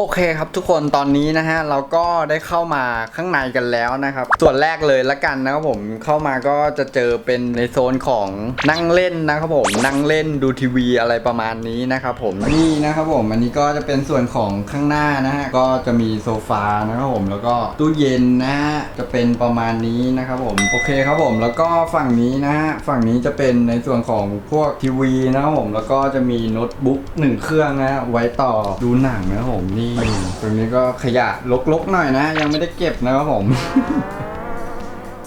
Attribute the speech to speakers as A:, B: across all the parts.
A: โอเคครับทุกคนตอนนี้นะฮะเราก็ได้เข้ามาข้างในกันแล้วนะครับ ส่วนแรกเลยละกันนะครับผมเข้ามาก็จะเจอเป็นในโซนของนั่งเล่นนะครับผมนั่งเล่นดูทีวีอะไรประมาณนี้นะครับผมนี่นะครับผมอันนี้ก็จะเป็นส่วนของข้างหน้านะฮะก็จะมีโซฟานะครับผมแล้วก็ตู้เย็นนะฮะจะเป็นประมาณนี้นะครับผมโอเคครับผมแล้วก็ฝั่งนี้นะฮะฝั่งนี้จะเป็นในส่วนของพวกทีวีนะครับผมแล้วก็จะมีโน้ตบุ๊กหนึ่งเครื่องนะฮะไว้ต่อดูหนังนะครับผมนี่ตรงนี้ก็ขยะลกๆหน่อยนะ ยังไม่ได้เก็บนะครับผม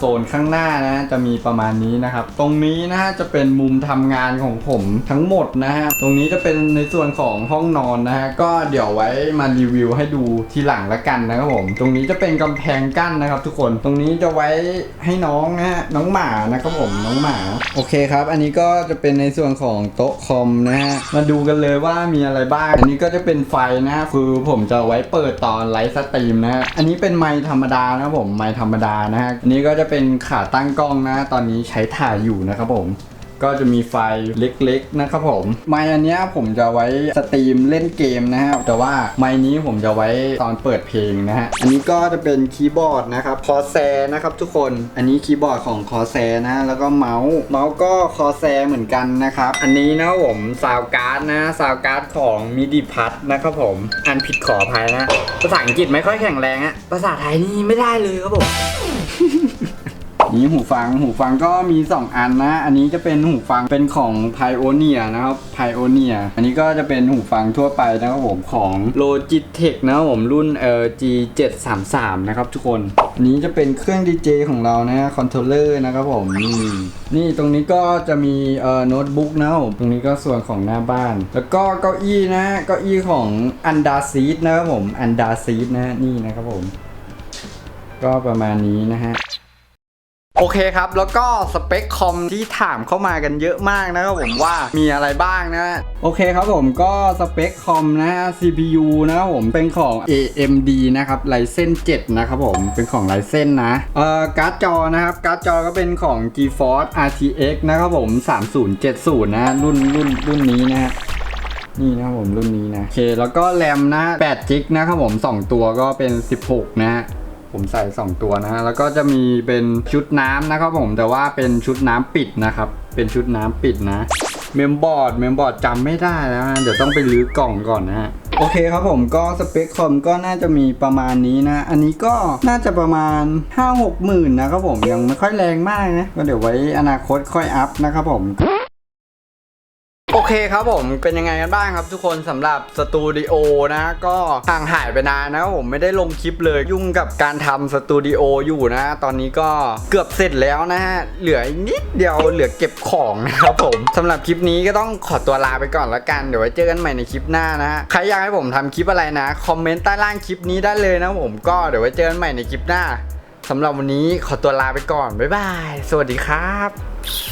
A: โซนข้างหน้านะจะมีประมาณนี้นะครับ ตรงนี้นะฮะจะเป็นมุมทำงานของผมทั้งหมดนะฮะตรงนี้จะเป็นในส่วนของห้องนอนนะฮะก็เดี๋ยวไว้มารีวิวให้ดูทีหลังละกันนะครับผม ตรงนี้จะเป็นกำแพงกั้นนะครับ ทุกคนตรงนี้จะไว้ให้น้องนะฮะน้องหมานะครับผมน้องหมาโอเคครับ อันนี้ก็จะเป็นในส่วนของโต๊ะคอมนะฮะมาดูกันเลยว่ามีอะไรบ้าง อันนี้ก็จะเป็นไฟนะฮะคือผมจะไว้เปิดตอนไลฟ์สตรีมนะฮะอันนี้เป็นไมค์ธรรมดานะครับผมไมค์ธรรมดานะฮะอันนี้ก็จะเป็นขาตั้งกล้องนะ ตอนนี้ใช้ถ่ายอยู่นะครับผม ก็จะมีไฟเล็กๆนะครับผมไมค์อันเนี้ยผมจะไว้สตรีมเล่นเกมนะฮะแต่ว่าไมค์นี้ผมจะไว้ตอนเปิดเพลงนะฮะอันนี้ก็จะเป็นคีย์บอร์ดนะครับคอแซนะครับทุกคนอันนี้คีย์บอร์ดของคอแซนะแล้วก็เมาส์เมาส์ก็คอแซเหมือนกันนะครับอันนี้นะผมซาวการ์ดนะซาวการ์ดของมิดิพัทนะครับผมอันผิดขออภัยนะภาษาอังกฤษไม่ค่อยแข็งแรงอะภาษาไทยนี่ไม่ได้เลยครับผม นี่หูฟังหูฟังก็มี 2 อันนะ อันนี้จะเป็นหูฟังเป็นของ Pioneer นะครับ Pioneer อันนี้ก็จะเป็นหูฟังทั่วไปนะครับผมของ Logitech นะครับผมรุ่น G733 นะครับทุกคนนี้จะเป็นเครื่อง DJ ของเรานะคอนโทรลเลอร์นะครับผมนี่นี่ตรงนี้ก็จะมีเอ่อโน้ตบุ๊กนะครับผมตรงนี้ก็ส่วนของหน้าบ้าน แล้วก็เก้าอี้นะเก้าอี้ของ a n d a s e a t นะครับผม a n d a s e a t นะนี่นะครับผม ก็ประมาณนี้นะฮะ โอเคครับ แล้วก็สเปคคอมที่ถามเข้ามากันเยอะมากนะครับผมว่ามีอะไรบ้างนะ โอเคครับผมก็สเปคคอมนะ CPU นะครับผมเป็นของ AMD นะครับ Ryzen 7 นะครับผมเป็นของ Ryzen นะเอ่อการ์ดจอนะครับ การ์ดจอก็เป็นของ GeForce RTX นะครับผม 3070 นะรุ่นรุ่นรุ่นนี้นะนี่นะครับผมรุ่นนี้นะโอเคแล้วก็แรมนะ8จิกนะครับผม 2 ตัวก็เป็น 16 นะฮะ ผมใส่ 2 ตัวนะฮะแล้วก็จะมีเป็นชุดน้ำนะครับผมแต่ว่าเป็นชุดน้ำปิดนะครับ เป็นชุดน้ำปิดนะ เมมบอร์ดเมมบอร์ดจำไม่ได้แล้วนะเดี๋ยวต้องไปรื้อกล่องก่อนนะฮะโอเคครับผมก็สเปคคอมก็น่าจะมีประมาณนี้นะ อันนี้ก็น่าจะประมาณ 5-6หมื่นนะครับผมยังไม่ค่อยแรงมากนะ ก็เดี๋ยวไว้อนาคตค่อยอัพนะครับผม เคครับผมเป็นยังไงกันบ้างครับ ทุกคนสำหรับสตูดิโอนะก็ห่างหายไปนานนะผมไม่ได้ลงคลิปเลยยุ่งกับการทำสตูดิโออยู่นะ ตอนนี้ก็เกือบเสร็จแล้วนะฮะเหลืออีกนิดเดียวเหลือเก็บของนะครับผมสำหรับคลิปนี้ก็ต้องขอตัวลาไปก่อนละกันเดี๋ยวไว้เจอกันใหม่ในคลิปหน้านะฮะใครอยากให้ผมทำคลิปอะไรนะคอมเมนต์ใต้ล่างคลิปนี้ได้เลยนะผมก็เดี๋ยวไว้เจอกันใหม่ในคลิปหน้าสำหรับวันนี้ขอตัวลาไปก่อนบ๊ายบายสวัสดีครับ